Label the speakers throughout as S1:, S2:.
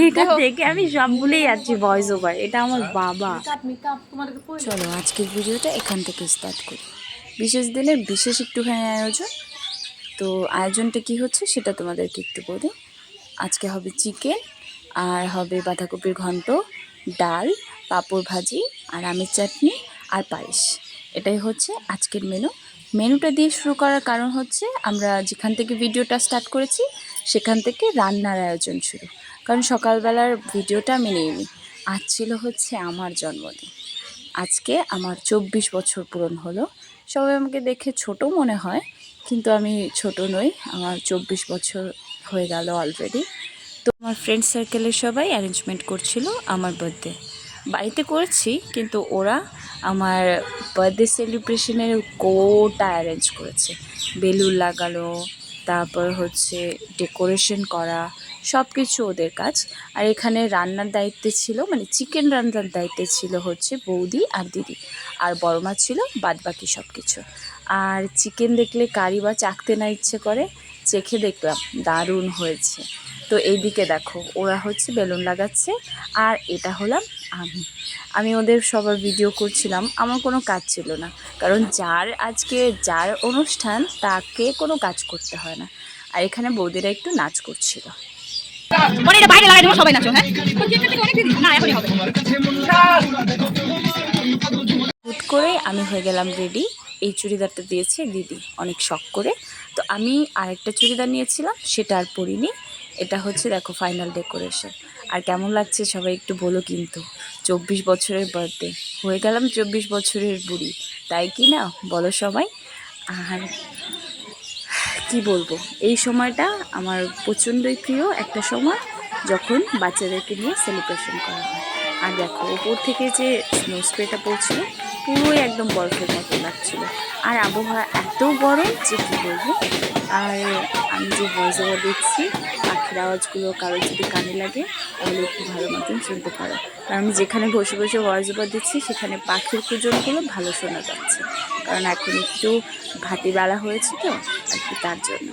S1: এটা দেখে আমি সব ভুলেই যাচ্ছি ভয়েস ওভার এটা আমার বাবা। চলো, আজকের ভিডিওটা এখান থেকে স্টার্ট করি। বিশেষ দিনের বিশেষ একটুখানি আয়োজন। তো আয়োজনটা কি হচ্ছে সেটা তোমাদেরকে একটু বলি। আজকে হবে চিকেন, আর হবে বাঁধাকপির ঘন্ট, ডাল, পাঁপড় ভাজি, আর আমের চাটনি, আর পায়েস। এটাই হচ্ছে আজকের মেনু মেনুটা দিয়ে শুরু করার কারণ হচ্ছে আমরা যেখান থেকে ভিডিওটা স্টার্ট করেছি, সেখান থেকে রান্নার আয়োজন শুরু। কারণ সকালবেলার ভিডিওটা আমি নিইনি। আজ ছিল হচ্ছে আমার জন্মদিন। আজকে আমার চব্বিশ বছর পূরণ হলো। সবাই আমাকে দেখে ছোট মনে হয়, কিন্তু আমি ছোট নই, আমার চব্বিশ বছর হয়ে গেল অলরেডি তো আমার ফ্রেন্ড সার্কেলের সবাই অ্যারেঞ্জমেন্ট করছিল আমার বার্থডে বাড়িতে করেছি, কিন্তু ওরা আমার বার্থডে সেলিব্রেশনের কোটা অ্যারেঞ্জ করেছে। বেলুন লাগালো, তারপর হচ্ছে ডেকোরেশন করা সব কিছু ওদের কাজ। আর এখানে রান্নার দায়িত্বে ছিল মানে চিকেন রান্নার দায়িত্বে ছিল হচ্ছে বৌদি আর দিদি। আর বড় মা ছিল বাদ বাকি সব কিছু আর চিকেন দেখলে কারি বা চাকতে না ইচ্ছে করে, চেখে দেখলাম দারুণ হয়েছে। তো এইদিকে দেখো, ওরা হচ্ছে বেলুন লাগাচ্ছে, আর এটা হলাম আমি। আমি ওদের সবার ভিডিও করছিলাম, আমার কোনো কাজ ছিল না। কারণ যার আজকে যার অনুষ্ঠান, তাকে কোনো কাজ করতে হয় না। আর এখানে বৌদিরা একটু নাচ করছিল।
S2: পরে এটা বাইরে লাগাই দেবো, সবাই নাচো হ্যাঁ?
S1: হুট করে আমি হয়ে গেলাম রেডি। এই চুড়িদারটা দিয়েছে দিদি, অনেক শখ করে। তো আমি আরেকটা চুড়িদার নিয়েছিলাম, সেটা আর পরিনি। এটা হচ্ছে, দেখো ফাইনাল ডেকোরেশন আর কেমন লাগছে সবাই একটু বলো কিন্তু। চব্বিশ বছরের বার্থডে হয়ে গেলাম চব্বিশ বছরের বুড়ি। তাই কি না? বলো সবাই। আর কি বলব? এই সময়টা আমার প্রচণ্ডই প্রিয় একটা সময় যখন বাচ্চাদেরকে নিয়ে সেলিব্রেশন করা হয়। আর দেখো, ওপর থেকে যে স্নো স্প্রেটা পড়ছিল, পুরোই একদম বরফের মতো লাগছিল। আর আবহাওয়া এত গরম যে কী বলব? আর আমি যে ভয়েস দেখছি পাখির আওয়াজগুলো কারোর যদি কানে লাগে, তাহলে একটু ভালো মতন শুনতে পারো। কারণ আমি যেখানে বসে বসে ভয়েস ওভার দিচ্ছি, সেখানে পাখির কুজনগুলো ভালো শোনা যাচ্ছে। কারণ এখন একটু ভাতিবেলা হয়েছে তো, আর কি তার জন্য।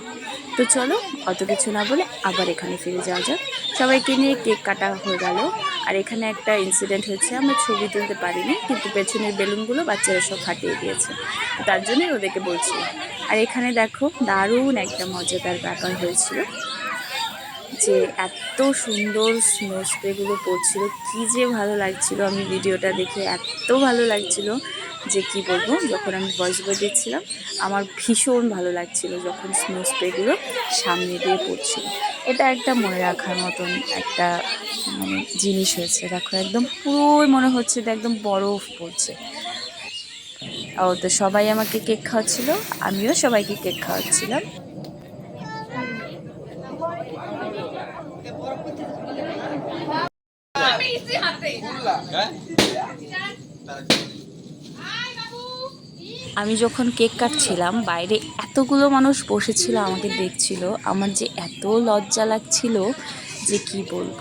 S1: তো চলো, অত কিছু না বলে আবার এখানে ফিরে যাওয়া যাক। সবাইকে নিয়ে কেক কাটা হয়ে গেল। আর এখানে একটা ইনসিডেন্ট হয়েছে, আমরা ছবি তুলতে পারিনি, কিন্তু পেছনের বেলুনগুলো বাচ্চারা সব ফাটিয়ে দিয়েছে। তার জন্যই ওদেরকে বলছি। আর এখানে দেখো দারুণ একটা মজাদার ব্যাপার হয়েছিল। যে এত সুন্দর স্নো স্প্রেগুলো পড়ছিল, কী যে ভালো লাগছিল আমি ভিডিওটা দেখে, এত ভালো লাগছিল যে কি বলব, যখন আমি ভয়েস ওভার দিচ্ছিলাম, আমার ভীষণ ভালো লাগছিল যখন স্নো স্প্রেগুলো সামনে দিয়ে পড়ছিল। এটা একটা মনে রাখার মতন একটা মানে জিনিস হয়েছে, দেখো একদম পুরোই মনে হচ্ছে যে একদম বরফ পড়ছে। ও তো সবাই আমাকে কেক খাওয়াচ্ছিল, আমিও সবাইকে কেক খাওয়াচ্ছিলাম। আমি যখন কেক কাটছিলাম, বাইরে এতগুলো মানুষ বসেছিল আমাকে দেখছিল। আমার যে এত লজ্জা লাগছিল যে কি বলব?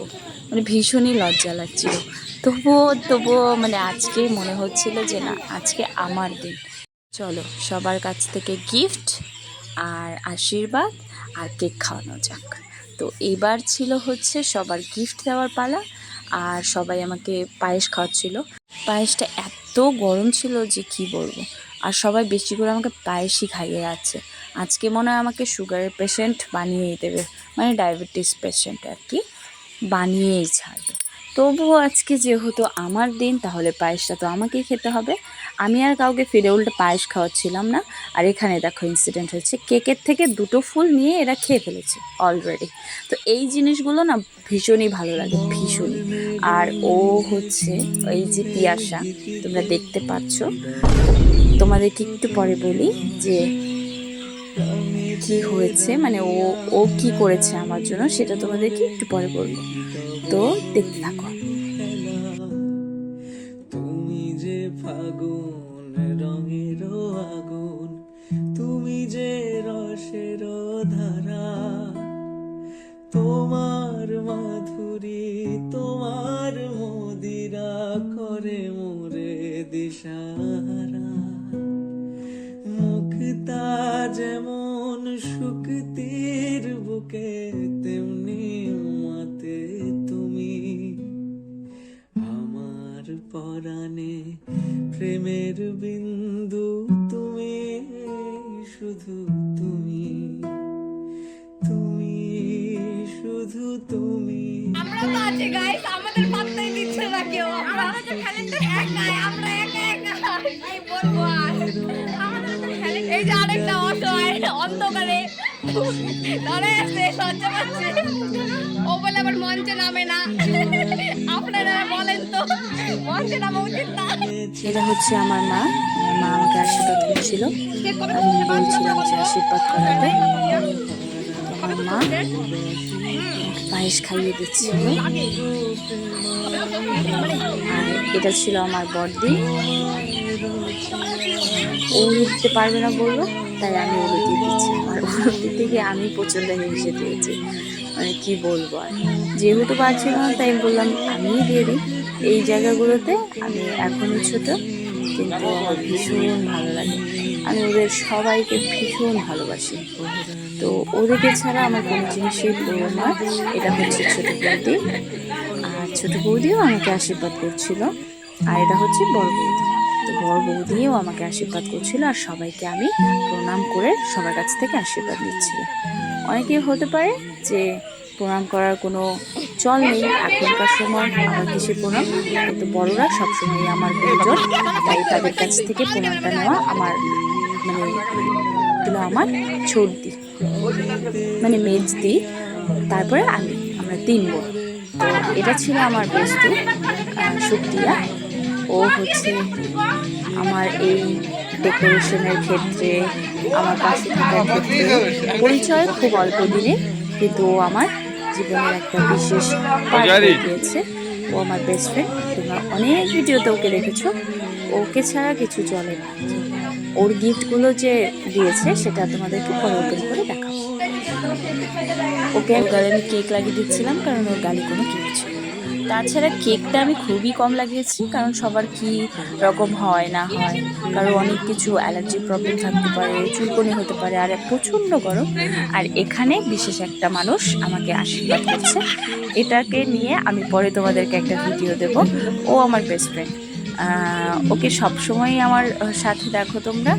S1: মানে ভীষণই লজ্জা লাগছিল। তবুও তবুও মানে আজকে মনে হচ্ছিল যে না, আজকে আমার দিন। চলো, সবার কাছ থেকে গিফট আর আশীর্বাদ আর কেক খাওয়ানো যাক। তো এবার ছিল হচ্ছে সবার গিফট দেওয়ার পালা। আর সবাই আমাকে পায়েস খাওয়াচ্ছিল। পায়েসটা এত গরম ছিল যে কি বলব? আর সবাই বেশি করে আমাকে পায়েসই খাইয়ে যাচ্ছে। আজকে মনে হয় আমাকে সুগারের পেশেন্ট বানিয়েই দেবে। মানে ডায়াবেটিস পেশেন্ট আর কি। বানিয়েই ছাড়বে। তবুও আজকে যেহেতু আমার দিন, তাহলে পায়েসটা তো আমাকেই খেতে হবে। আমি আর কাউকে ফিরে উল্টে পায়েস খাওয়াচ্ছিলাম না। আর এখানে দেখো ইনসিডেন্ট হচ্ছে কেকের থেকে দুটো ফুল নিয়ে এরা খেয়ে ফেলেছে অলরেডি তো এই জিনিসগুলো না ভীষণই ভালো লাগে, ভীষণই। আর ও হচ্ছে এই যে পিয়াসা তোমরা দেখতে পাচ্ছ। তোমাদেরকে একটু পরে বলি যে কি হয়েছে? মানে ও ও কি করেছে আমার জন্য, সেটা তোমাদেরকে একটু পরে বলব। তো দেখতে থাকো।
S3: পরাণে প্রেমের বিন্দু তুমি, শুধু তুমি তুমি, শুধু তুমি।
S2: আমরা তো আছি গাইস আমাদের পাত্তাই দিচ্ছে না কেউ, আমরা যে ট্যালেন্টেড একাই, আমরা একা একা। কি বলব আর। আমাদের talent- এই যে আরেকটা অসহায় অন্ধকারে। ধরে আছে সহ্য করছে ও বলে আবার মঞ্চে নামে না। আপনারা বলেন তো মঞ্চে নামা উচিত না।
S1: এটা হচ্ছে আমার মা। আমার মা আমাকে আশীর্বাদ করছিল। আমি বলছিলাম যে আশীর্বাদ করাবে আমার মা পায়েস খাইয়ে দিচ্ছিল আর এটা ছিল আমার বর্দি ও উঠতে পারবে না বলল। তাই আমি দিয়ে দিচ্ছি আর দিতে গিয়ে আমি প্রচণ্ড হিংসে দিয়েছি। মানে কি বলব আর? যেহেতু পারছিল না, তাই বললাম আমিই দিয়ে দিই। এই জায়গাগুলোতে আমি এখনই ছোট, কিন্তু ভীষণ ভালো লাগে। আমি ওদের সবাইকে ভীষণ ভালোবাসি। তো ওদেরকে ছাড়া আমার কোনো জিনিসই প্রিয় না এটা হচ্ছে ছোটো বৌদি। আর ছোটো বৌদিও আমাকে আশীর্বাদ করছিল। আর এটা হচ্ছে বড় বৌদি। বড় বৌদিও আমাকে আশীর্বাদ করছিল আর সবাইকে আমি প্রণাম করে সবার কাছ থেকে আশীর্বাদ নিচ্ছিলাম অনেকে হতে পারে যে প্রণাম করার কোনো চল নেই, এখনকার সময় আমার কিসে প্রণাম, কিন্তু বড়রা সবসময় আমার গুরুজন, তাই তাদের কাছ থেকে প্রণামটা নেওয়া আমার মানে এগুলো আমার ছর্দি মানে মেজ দিই তারপরে আমি, আমরা তিন বোন এটা ছিল আমার বেস্তু সুপ্রিয়া ও হচ্ছে আমার এই ডেকোরেশনের ক্ষেত্রে আমার পাশে থাকার ক্ষেত্রে পরিচয় খুব অল্প দিনে কিন্তু ও আমার জীবনের একটা বিশেষ হয়ে ও আমার বেস্ট ফ্রেন্ড তোমরা অনেক ভিডিওতে ওকে দেখেছ। ওকে ছাড়া কিছু চলে না। ওর গিফটগুলো যে দিয়েছে সেটা তোমাদেরকে পরে ওপেন করে দেখাবো। ওকে গালে আমি কেক লাগিয়ে দিচ্ছিলাম কারণ ওর গালে কোনো কেক ছিল। তাছাড়া কেকটা আমি খুবই কম লাগিয়েছি, কারণ সবার কি রকম হয় না হয়। কারও অনেক কিছু অ্যালার্জি প্রবলেম থাকতে পারে, চুলকনি হতে পারে, আর প্রচণ্ড গরম। আর এখানে বিশেষ একটা মানুষ আমাকে আশীর্বাদ করছে। এটাকে নিয়ে আমি পরে তোমাদেরকে একটা ভিডিও দেব। ও আমার বেস্ট ফ্রেন্ড ওকে সবসময় আমার সাথে দেখো তোমরা।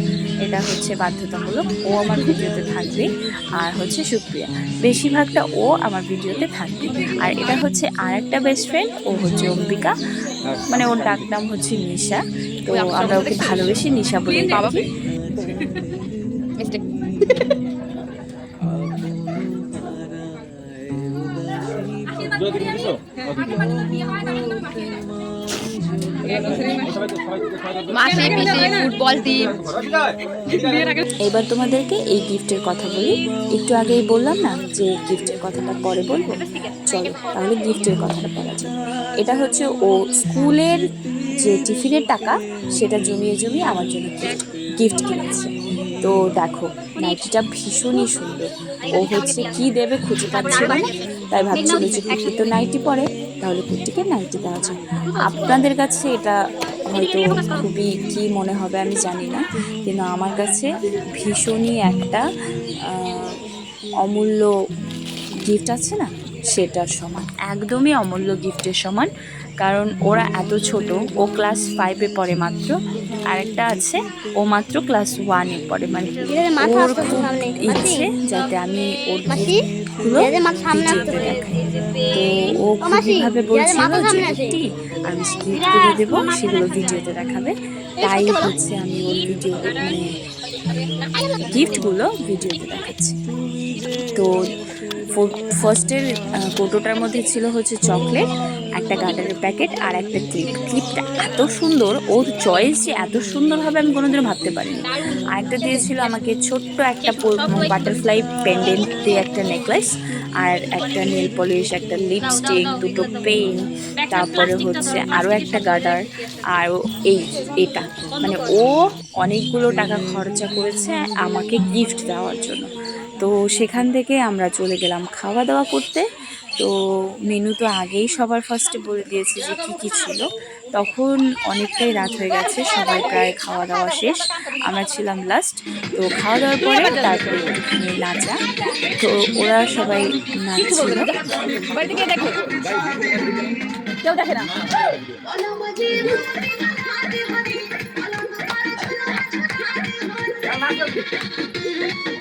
S1: এটা হচ্ছে বাধ্যতামূলক। ও আমার ভিডিওতে থাকবে। আর হচ্ছে সুপ্রিয়া। বেশিরভাগটা ও আমার ভিডিওতে থাকবে। আর এটা হচ্ছে আর একটা বেস্ট ফ্রেন্ড ও হচ্ছে অম্বিকা। মানে ওর ডাক নাম হচ্ছে নিশা। তো আমরা ওকে ভালোবেসে নিশা বলি ডাকি।
S2: ফুটবল
S1: এবার তোমাদেরকে এই গিফটের কথা বলি। একটু আগেই বললাম না যে গিফটের কথাটা পরে বলব? চলো, তাহলে গিফটের কথাটা বলা যায় এটা হচ্ছে ও স্কুলের যে টিফিনের টাকা, সেটা জমিয়ে জমিয়ে আমার জন্য গিফট কিনেছে। তো দেখো, নাইটিটা ভীষণই সুন্দর। ও হচ্ছে কি দেবে খুঁজে পাচ্ছিল না, তাই ভাবছিল যে তো নাইটি পরে। তাহলে কুর্তিকে নাইটি দেওয়া যায়। আপনাদের কাছে এটা হয়তো খুবই কী মনে হবে আমি জানি না, কিন্তু আমার কাছে ভীষণই একটা অমূল্য গিফট আছে না, সেটার সমান। একদমই অমূল্য গিফটের সমান, কারণ ওরা এত ছোট, ও ক্লাস ফাইভে পড়ে মাত্র আরেকটা আছে ও মাত্র ক্লাস ওয়ানে পড়ে মানে ওর খুব ইচ্ছে যাতে আমি ওরগুলো ভিডিওতে দেখাই তো ও খুবইভাবে বলছিল যে একটি আমি গিফটগুলো দেবো সেগুলো ভিডিওতে দেখাবে তাই হচ্ছে আমি ওর ভিডিও মানে গিফটগুলো ভিডিওতে দেখাচ্ছি তো ফার্স্টের ফটোটার মধ্যে ছিল হচ্ছে চকলেট একটা গার্ডারের প্যাকেট আর একটা ক্লিপ ক্লিপটা এত সুন্দর, ওর চয়েস যে এত সুন্দরভাবে আমি কোনোদিনও ভাবতে পারিনি। আর আরেকটা দিয়েছিল আমাকে ছোট্ট একটা বাটারফ্লাই পেন্ডেন্ট দিয়ে একটা নেকলেস আর একটা নেল পলিশ একটা লিপস্টিক দুটো পেন তারপরে হচ্ছে আরও একটা গার্ডার আর এই এটা। মানে ও অনেকগুলো টাকা খরচা করেছে আমাকে গিফট দেওয়ার জন্য। তো সেখান থেকে আমরা চলে গেলাম খাওয়া দাওয়া করতে। তো মেনু তো আগেই সবার ফার্স্টে বলে দিয়েছে যে কী কী ছিল। তখন অনেকটাই রাত হয়ে গেছে, সবাই প্রায় খাওয়া দাওয়া শেষ। আমরা ছিলাম লাস্ট তো খাওয়া দাওয়ার পরে তারপরে নাচা। তো ওরা সবাই নাচছিল।
S4: আমার প্রেমের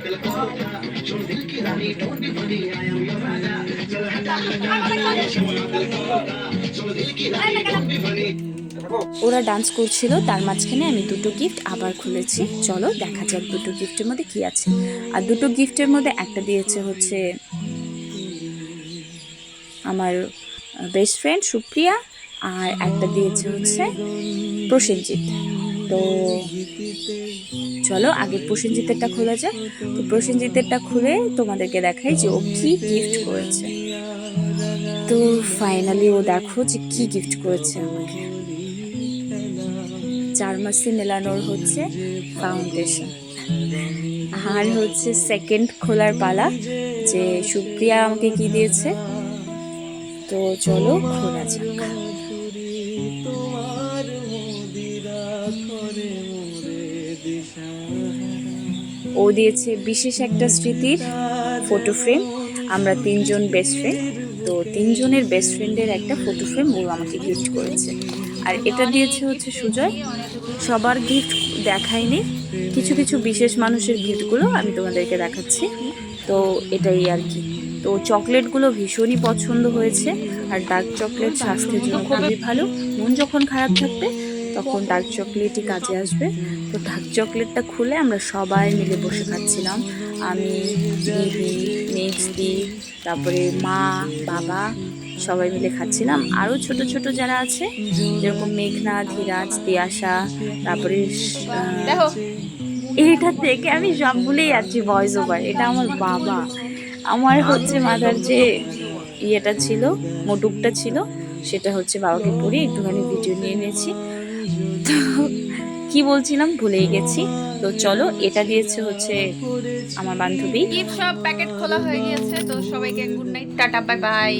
S1: ওরা ডান্স করছিল, তার মাঝখানে আমি দুটো গিফট আবার খুলেছি। চলো, দেখা যাক দুটো গিফটের মধ্যে কি আছে। আর দুটো গিফটের মধ্যে একটা দিয়েছে হচ্ছে আমার বেস্ট ফ্রেন্ড সুপ্রিয়া, আর একটা দিয়েছে হচ্ছে প্রসেনজিৎ। তো চলো, আগে প্রসেনজিতেরটা খোলা যাক। তো প্রসেনজিতেরটা খুলে তোমাদেরকে দেখাই যে ও কি গিফট করেছে। তো ফাইনালি ও দেখো যে কি গিফট করেছে আমাকে। চার মাসে মেলানোর হচ্ছে ফাউন্ডেশন আর হচ্ছে সেকেন্ড খোলার পালা, যে সুপ্রিয়া আমাকে কি দিয়েছে? তো চলো, খোলা যাক। ও দিয়েছে বিশেষ একটা স্মৃতির ফটো ফ্রেম আমরা তিনজন বেস্ট ফ্রেন্ড তো তিনজনের বেস্ট ফ্রেন্ডের একটা ফটো ফ্রেম ও আমাকে গিফট করেছে। আর এটা দিয়েছে হচ্ছে সুজয়। সবার গিফট দেখায়নি। কিছু কিছু বিশেষ মানুষের গিফটগুলো আমি তোমাদেরকে দেখাচ্ছি। তো এটাই আর কি। তো চকলেটগুলো ভীষণই পছন্দ হয়েছে। আর ডার্ক চকলেট স্বাস্থ্যের জন্য খুবই ভালো। মন যখন খারাপ থাকবে তখন ডার্ক চকলেটই কাজে আসবে। তো ডার্ক চকলেটটা খুলে আমরা সবাই মিলে বসে খাচ্ছিলাম। আমি দিদি মেজদি তারপরে মা বাবা সবাই মিলে খাচ্ছিলাম। আরও ছোট ছোট যারা আছে যেরকম মেঘনা ধীরাজ তিয়াশা তারপরে
S2: দেখো।
S1: এটা থেকে আমি সব ভুলেই যাচ্ছি ভয়েস ওভার এটা আমার বাবা। আমার হচ্ছে মাথার যে ইয়েটা ছিল মোটুকটা ছিল সেটা হচ্ছে বাবাকে পরে একটুখানি ভিডিও নিয়ে নিয়েছি। তো কি বলছিলাম? ভুলেই গেছি। তো চলো, এটা দিয়েছে হচ্ছে আমার বান্ধবী।
S2: সব প্যাকেট খোলা হয়ে গিয়েছে, তো সবাইকে good night tata bye bye